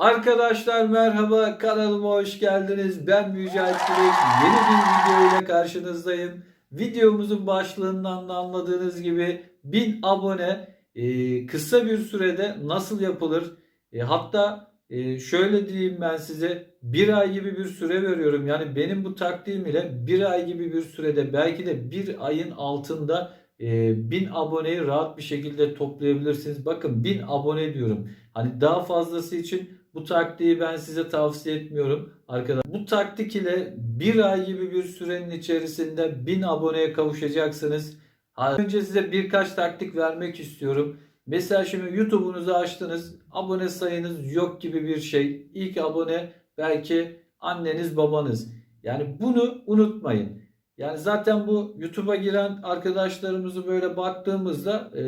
Arkadaşlar merhaba kanalıma hoş geldiniz. Ben Mücahit Çilek. Yeni bir video ile karşınızdayım. Videomuzun başlığından da anladığınız gibi 1000 abone e, kısa bir sürede nasıl yapılır? E, hatta e, şöyle diyeyim ben size bir ay gibi bir süre veriyorum. Yani benim bu taktiğim ile bir ay gibi bir sürede belki de bir ayın altında e, 1000 aboneyi rahat bir şekilde toplayabilirsiniz. Bakın 1000 abone diyorum. Hani daha fazlası için bu taktiği ben size tavsiye etmiyorum arkadaşlar. Bu taktik ile bir ay gibi bir sürenin içerisinde 1000 aboneye kavuşacaksınız. Önce size birkaç taktik vermek istiyorum. Mesela şimdi YouTube'unuzu açtınız. Abone sayınız yok gibi bir şey. İlk abone belki anneniz babanız. Yani bunu unutmayın. Yani zaten bu YouTube'a giren arkadaşlarımızı böyle baktığımızda e,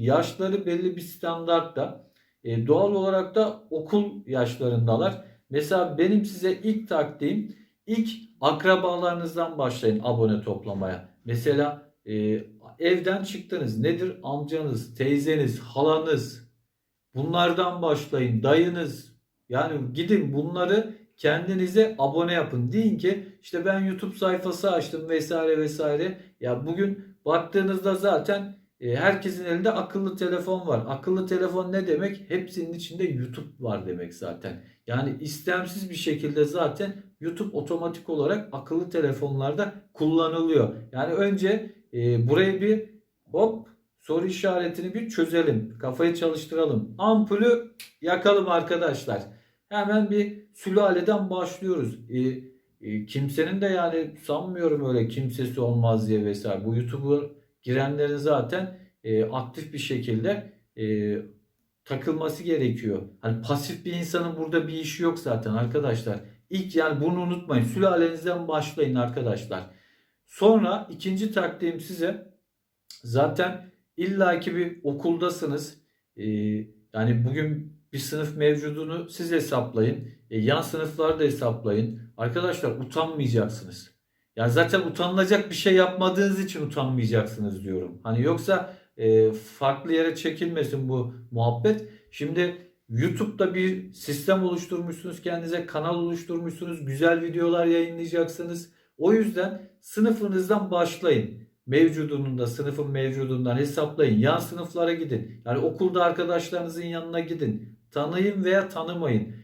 yaşları belli bir standartta. E, doğal olarak da okul yaşlarındalar. Mesela benim size ilk taktiğim ilk akrabalarınızdan başlayın abone toplamaya. Mesela e, evden çıktınız. Nedir? Amcanız, teyzeniz, halanız. Bunlardan başlayın. Dayınız. Yani gidin bunları kendinize abone yapın. Deyin ki işte ben YouTube sayfası açtım vesaire vesaire. Ya bugün baktığınızda zaten herkesin elinde akıllı telefon var. Akıllı telefon ne demek? Hepsinin içinde YouTube var demek zaten. Yani istemsiz bir şekilde zaten YouTube otomatik olarak akıllı telefonlarda kullanılıyor. Yani önce e, burayı bir hop soru işaretini bir çözelim. Kafayı çalıştıralım. Ampulü yakalım arkadaşlar. Hemen bir sülaleden başlıyoruz. E, e, kimsenin de yani sanmıyorum öyle kimsesi olmaz diye vesaire. Bu YouTube'u girenlerin zaten e, aktif bir şekilde e, takılması gerekiyor. Hani pasif bir insanın burada bir işi yok zaten arkadaşlar. İlk yani bunu unutmayın. Sülalenizden başlayın arkadaşlar. Sonra ikinci taktiğim size zaten illaki bir okuldasınız. E, yani bugün bir sınıf mevcudunu siz hesaplayın. E, yan sınıfları da hesaplayın. Arkadaşlar utanmayacaksınız. Yani zaten utanılacak bir şey yapmadığınız için utanmayacaksınız diyorum. Hani yoksa e, farklı yere çekilmesin bu muhabbet. Şimdi YouTube'da bir sistem oluşturmuşsunuz kendinize, kanal oluşturmuşsunuz, güzel videolar yayınlayacaksınız. O yüzden sınıfınızdan başlayın. Mevcudunun da sınıfın mevcudundan hesaplayın. Yan sınıflara gidin. Yani okulda arkadaşlarınızın yanına gidin. Tanıyın veya tanımayın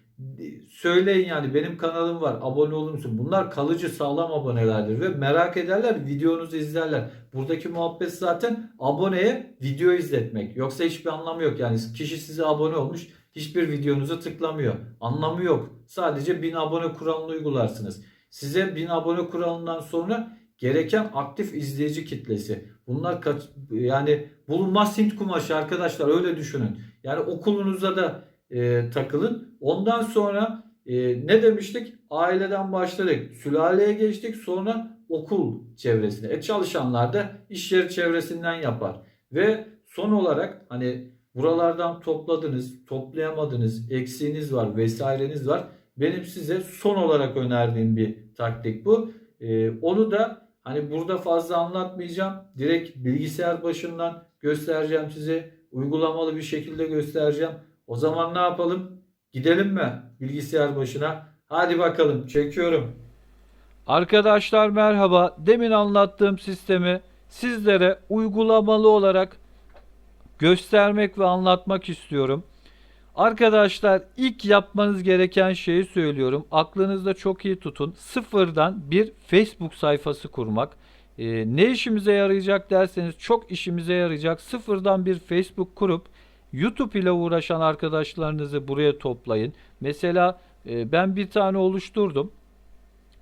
söyleyin yani benim kanalım var abone olur musun? Bunlar kalıcı sağlam abonelerdir ve merak ederler videonuzu izlerler. Buradaki muhabbet zaten aboneye video izletmek. Yoksa hiçbir anlamı yok yani kişi size abone olmuş hiçbir videonuzu tıklamıyor. Anlamı yok. Sadece 1000 abone kuralını uygularsınız. Size 1000 abone kuralından sonra gereken aktif izleyici kitlesi. Bunlar kaç, yani bulunmaz Hint kumaşı arkadaşlar öyle düşünün. Yani okulunuza da e, takılın. Ondan sonra e, ne demiştik? Aileden başladık. Sülaleye geçtik. Sonra okul çevresine. E çalışanlar da iş yeri çevresinden yapar. Ve son olarak hani buralardan topladınız, toplayamadınız, eksiğiniz var, vesaireniz var. Benim size son olarak önerdiğim bir taktik bu. E, onu da hani burada fazla anlatmayacağım. Direkt bilgisayar başından göstereceğim size. Uygulamalı bir şekilde göstereceğim. O zaman ne yapalım? Gidelim mi bilgisayar başına? Hadi bakalım çekiyorum. Arkadaşlar merhaba. Demin anlattığım sistemi sizlere uygulamalı olarak göstermek ve anlatmak istiyorum. Arkadaşlar ilk yapmanız gereken şeyi söylüyorum. Aklınızda çok iyi tutun. Sıfırdan bir Facebook sayfası kurmak. Ee, ne işimize yarayacak derseniz çok işimize yarayacak. Sıfırdan bir Facebook kurup YouTube ile uğraşan arkadaşlarınızı buraya toplayın. Mesela e, ben bir tane oluşturdum.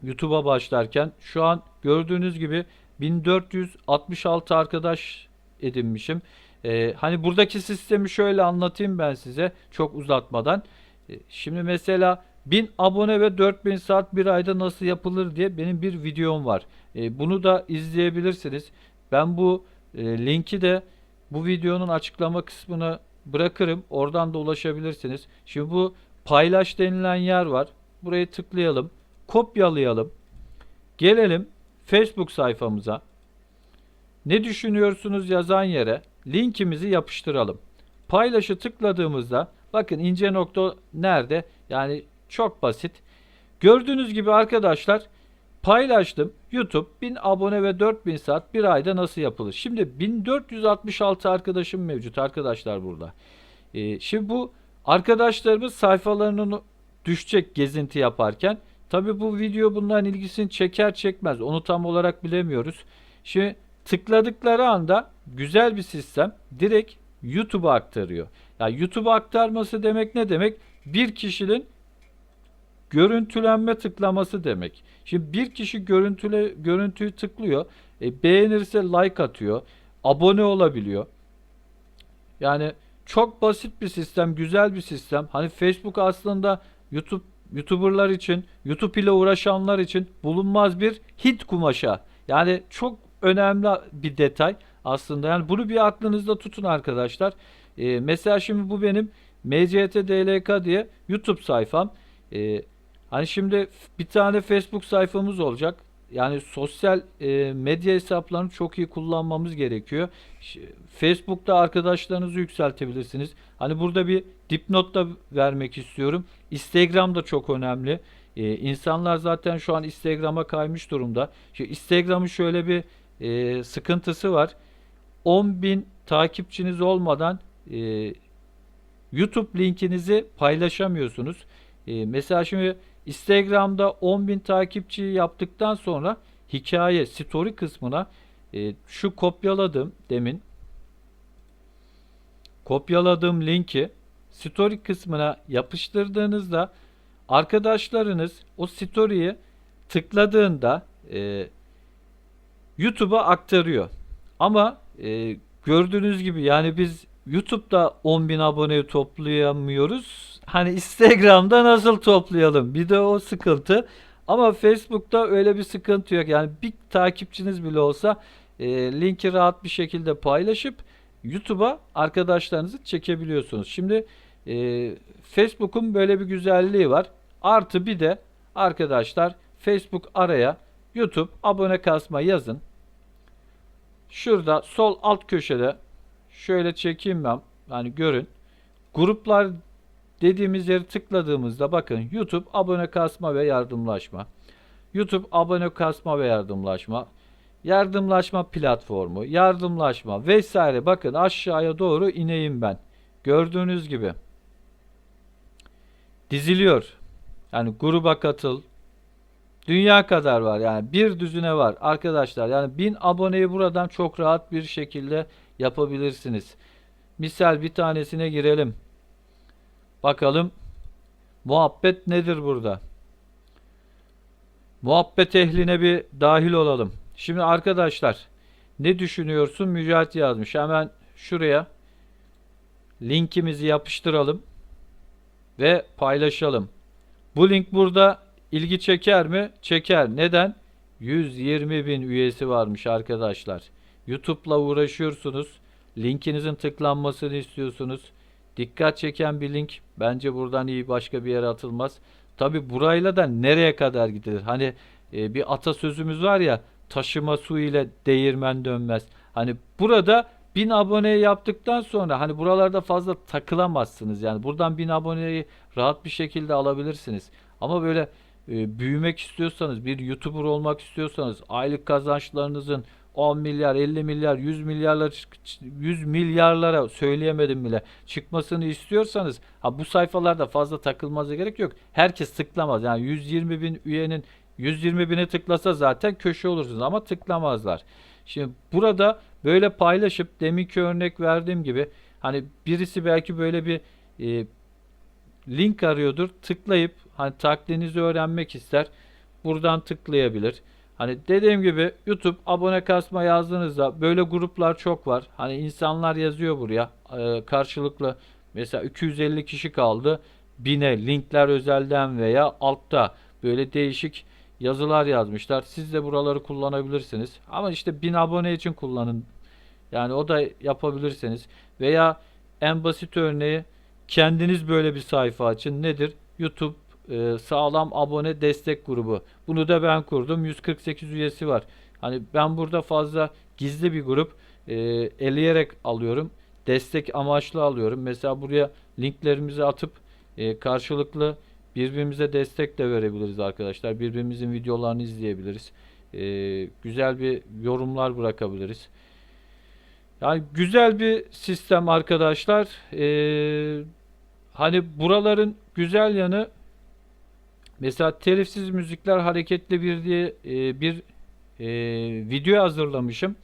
YouTube'a başlarken şu an gördüğünüz gibi 1466 arkadaş edinmişim. Ee, hani buradaki sistemi şöyle anlatayım ben size çok uzatmadan. Ee, şimdi mesela 1000 abone ve 4000 saat bir ayda nasıl yapılır diye benim bir videom var. Bunu da izleyebilirsiniz. Ben bu e, linki de bu videonun açıklama kısmına bırakırım. Oradan da ulaşabilirsiniz. Şimdi bu paylaş denilen yer var. Burayı tıklayalım. Kopyalayalım. Gelelim Facebook sayfamıza. Ne düşünüyorsunuz yazan yere linkimizi yapıştıralım. Paylaşı tıkladığımızda bakın ince nokta nerede? Yani çok basit. Gördüğünüz gibi arkadaşlar paylaştım. YouTube 1000 abone ve 4000 saat bir ayda nasıl yapılır? Şimdi 1466 arkadaşım mevcut arkadaşlar burada. Ee, şimdi bu arkadaşlarımız sayfalarının düşecek gezinti yaparken. Tabi bu video bunların ilgisini çeker çekmez. Onu tam olarak bilemiyoruz. Şimdi tıkladıkları anda güzel bir sistem direkt YouTube'a aktarıyor. Yani YouTube'a aktarması demek ne demek? Bir kişinin görüntülenme tıklaması demek. Şimdi bir kişi görüntüle görüntüyü tıklıyor, e, beğenirse like atıyor, abone olabiliyor. Yani çok basit bir sistem, güzel bir sistem. Hani Facebook aslında YouTube YouTuber'lar için, YouTube ile uğraşanlar için bulunmaz bir hit kumaşa. Yani çok önemli bir detay aslında. Yani bunu bir aklınızda tutun arkadaşlar. Ee, mesela şimdi bu benim MCT DLK diye YouTube sayfam. Ee, hani şimdi bir tane Facebook sayfamız olacak. Yani sosyal e, medya hesaplarını çok iyi kullanmamız gerekiyor. Facebook'ta arkadaşlarınızı yükseltebilirsiniz. Hani burada bir dipnot da vermek istiyorum. Instagram da çok önemli. Ee, insanlar zaten şu an Instagram'a kaymış durumda. Şimdi Instagram'ın şöyle bir e, sıkıntısı var. 10.000 takipçiniz olmadan e, YouTube linkinizi paylaşamıyorsunuz. E, mesela şimdi Instagram'da 10.000 takipçi yaptıktan sonra hikaye, story kısmına e, şu kopyaladım demin kopyaladığım linki story kısmına yapıştırdığınızda arkadaşlarınız o story'yi tıkladığında e, YouTube'a aktarıyor. Ama e, gördüğünüz gibi yani biz YouTube'da 10.000 aboneyi toplayamıyoruz. Hani Instagram'da nasıl toplayalım? Bir de o sıkıntı. Ama Facebook'ta öyle bir sıkıntı yok. Yani bir takipçiniz bile olsa e, linki rahat bir şekilde paylaşıp YouTube'a arkadaşlarınızı çekebiliyorsunuz. Şimdi e, Facebook'un böyle bir güzelliği var. Artı bir de arkadaşlar Facebook araya YouTube abone kasma yazın. Şurada sol alt köşede şöyle çekeyim ben. Yani görün. Gruplar dediğimiz yeri tıkladığımızda bakın YouTube abone kasma ve yardımlaşma. YouTube abone kasma ve yardımlaşma. Yardımlaşma platformu, yardımlaşma vesaire. Bakın aşağıya doğru ineyim ben. Gördüğünüz gibi. Diziliyor. Yani gruba katıl. Dünya kadar var yani bir düzine var arkadaşlar. Yani bin aboneyi buradan çok rahat bir şekilde yapabilirsiniz. Misal bir tanesine girelim. Bakalım muhabbet nedir burada? Muhabbet ehline bir dahil olalım. Şimdi arkadaşlar ne düşünüyorsun? Mücahit yazmış. Hemen şuraya linkimizi yapıştıralım ve paylaşalım. Bu link burada ilgi çeker mi? Çeker. Neden? 120 bin üyesi varmış arkadaşlar. YouTube'la uğraşıyorsunuz. Linkinizin tıklanmasını istiyorsunuz. Dikkat çeken bir link. Bence buradan iyi başka bir yere atılmaz. Tabi burayla da nereye kadar gidilir? Hani e, bir atasözümüz var ya taşıma su ile değirmen dönmez. Hani burada 1000 abone yaptıktan sonra hani buralarda fazla takılamazsınız. Yani buradan 1000 aboneyi rahat bir şekilde alabilirsiniz. Ama böyle e, büyümek istiyorsanız, bir YouTuber olmak istiyorsanız, aylık kazançlarınızın 10 milyar, 50 milyar, 100 milyarlar 100 milyarlara söyleyemedim bile çıkmasını istiyorsanız ha bu sayfalarda fazla takılmanıza gerek yok. Herkes tıklamaz. Yani 120 bin üyenin 120 bine tıklasa zaten köşe olursunuz ama tıklamazlar. Şimdi burada böyle paylaşıp deminki örnek verdiğim gibi hani birisi belki böyle bir e, link arıyordur. Tıklayıp hani taklidinizi öğrenmek ister. Buradan tıklayabilir. Hani dediğim gibi YouTube abone kasma yazdığınızda böyle gruplar çok var. Hani insanlar yazıyor buraya e, karşılıklı mesela 250 kişi kaldı. Bine linkler özelden veya altta böyle değişik yazılar yazmışlar. Siz de buraları kullanabilirsiniz. Ama işte 1000 abone için kullanın. Yani o da yapabilirsiniz. Veya en basit örneği kendiniz böyle bir sayfa açın. Nedir? YouTube e, sağlam abone destek grubu. Bunu da ben kurdum. 148 üyesi var. Hani ben burada fazla gizli bir grup e, eleyerek alıyorum. Destek amaçlı alıyorum. Mesela buraya linklerimizi atıp e, karşılıklı Birbirimize destek de verebiliriz arkadaşlar. Birbirimizin videolarını izleyebiliriz. Ee, güzel bir yorumlar bırakabiliriz. Yani güzel bir sistem arkadaşlar. Ee, hani buraların güzel yanı mesela telifsiz müzikler hareketli bir diye e, bir e, video hazırlamışım.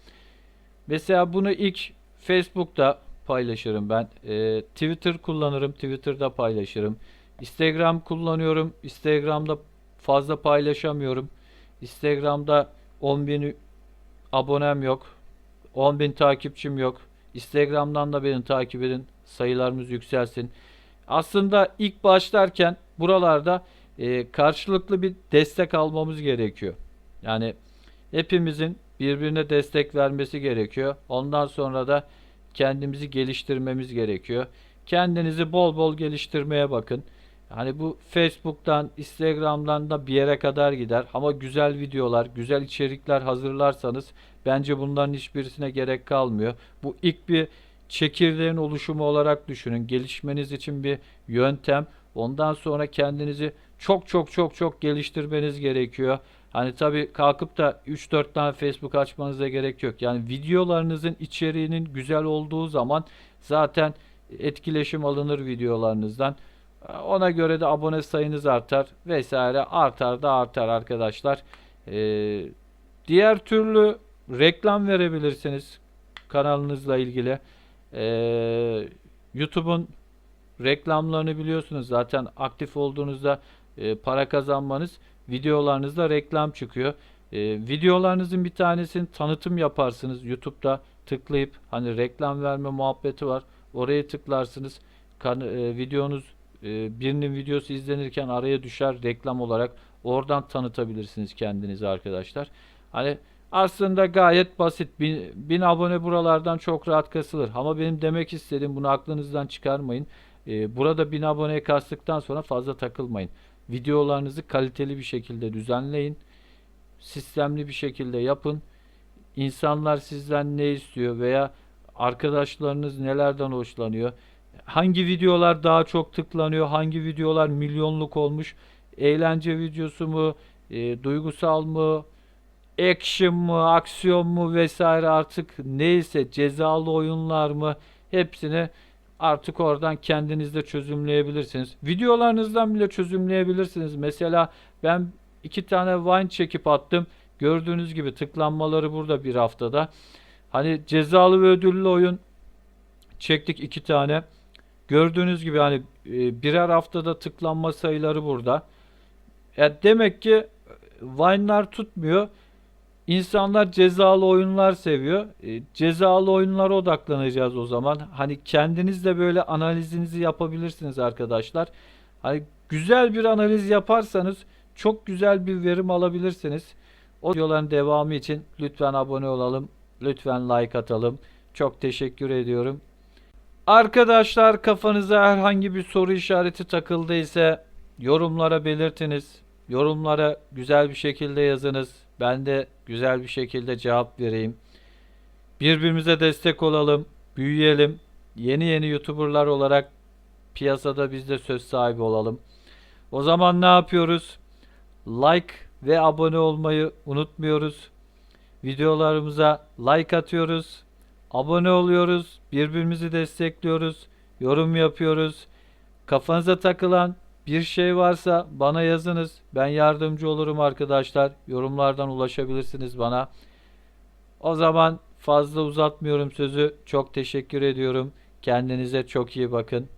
Mesela bunu ilk Facebook'ta paylaşırım ben. E, Twitter kullanırım. Twitter'da paylaşırım. Instagram kullanıyorum. Instagram'da fazla paylaşamıyorum. Instagram'da 10.000 abonem yok. 10.000 takipçim yok. Instagram'dan da beni takip edin. Sayılarımız yükselsin. Aslında ilk başlarken buralarda e, karşılıklı bir destek almamız gerekiyor. Yani hepimizin birbirine destek vermesi gerekiyor. Ondan sonra da kendimizi geliştirmemiz gerekiyor. Kendinizi bol bol geliştirmeye bakın. Hani bu Facebook'tan, Instagram'dan da bir yere kadar gider. Ama güzel videolar, güzel içerikler hazırlarsanız bence bunların hiçbirisine gerek kalmıyor. Bu ilk bir çekirdeğin oluşumu olarak düşünün. Gelişmeniz için bir yöntem. Ondan sonra kendinizi çok çok çok çok geliştirmeniz gerekiyor. Hani tabii kalkıp da 3-4 tane Facebook açmanıza gerek yok. Yani videolarınızın içeriğinin güzel olduğu zaman zaten etkileşim alınır videolarınızdan. Ona göre de abone sayınız artar vesaire artar da artar arkadaşlar. Ee, diğer türlü reklam verebilirsiniz kanalınızla ilgili. Ee, YouTube'un reklamlarını biliyorsunuz zaten aktif olduğunuzda e, para kazanmanız videolarınızda reklam çıkıyor. E, videolarınızın bir tanesini tanıtım yaparsınız YouTube'da tıklayıp hani reklam verme muhabbeti var. Oraya tıklarsınız. Kan- e, videonuz e, birinin videosu izlenirken araya düşer reklam olarak. Oradan tanıtabilirsiniz kendinizi arkadaşlar. Hani aslında gayet basit. Bin, bin abone buralardan çok rahat kasılır. Ama benim demek istediğim bunu aklınızdan çıkarmayın. E, burada bin aboneye kastıktan sonra fazla takılmayın. Videolarınızı kaliteli bir şekilde düzenleyin. Sistemli bir şekilde yapın. İnsanlar sizden ne istiyor veya arkadaşlarınız nelerden hoşlanıyor? Hangi videolar daha çok tıklanıyor? Hangi videolar milyonluk olmuş? Eğlence videosu mu? e, duygusal mı? Action mı? Aksiyon mu? Vesaire artık neyse cezalı oyunlar mı? Hepsini artık oradan kendiniz de çözümleyebilirsiniz. Videolarınızdan bile çözümleyebilirsiniz. Mesela ben iki tane Vine çekip attım. Gördüğünüz gibi tıklanmaları burada bir haftada. Hani cezalı ve ödüllü oyun çektik iki tane. Gördüğünüz gibi hani e, birer haftada tıklanma sayıları burada. Ya demek ki Vine'lar tutmuyor. İnsanlar cezalı oyunlar seviyor. E, cezalı oyunlara odaklanacağız o zaman. Hani kendiniz de böyle analizinizi yapabilirsiniz arkadaşlar. Hani güzel bir analiz yaparsanız çok güzel bir verim alabilirsiniz. O videoların devamı için lütfen abone olalım. Lütfen like atalım. Çok teşekkür ediyorum. Arkadaşlar kafanıza herhangi bir soru işareti takıldıysa yorumlara belirtiniz. Yorumlara güzel bir şekilde yazınız. Ben de güzel bir şekilde cevap vereyim. Birbirimize destek olalım, büyüyelim. Yeni yeni YouTuber'lar olarak piyasada biz de söz sahibi olalım. O zaman ne yapıyoruz? Like ve abone olmayı unutmuyoruz. Videolarımıza like atıyoruz. Abone oluyoruz. Birbirimizi destekliyoruz. Yorum yapıyoruz. Kafanıza takılan bir şey varsa bana yazınız. Ben yardımcı olurum arkadaşlar. Yorumlardan ulaşabilirsiniz bana. O zaman fazla uzatmıyorum sözü. Çok teşekkür ediyorum. Kendinize çok iyi bakın.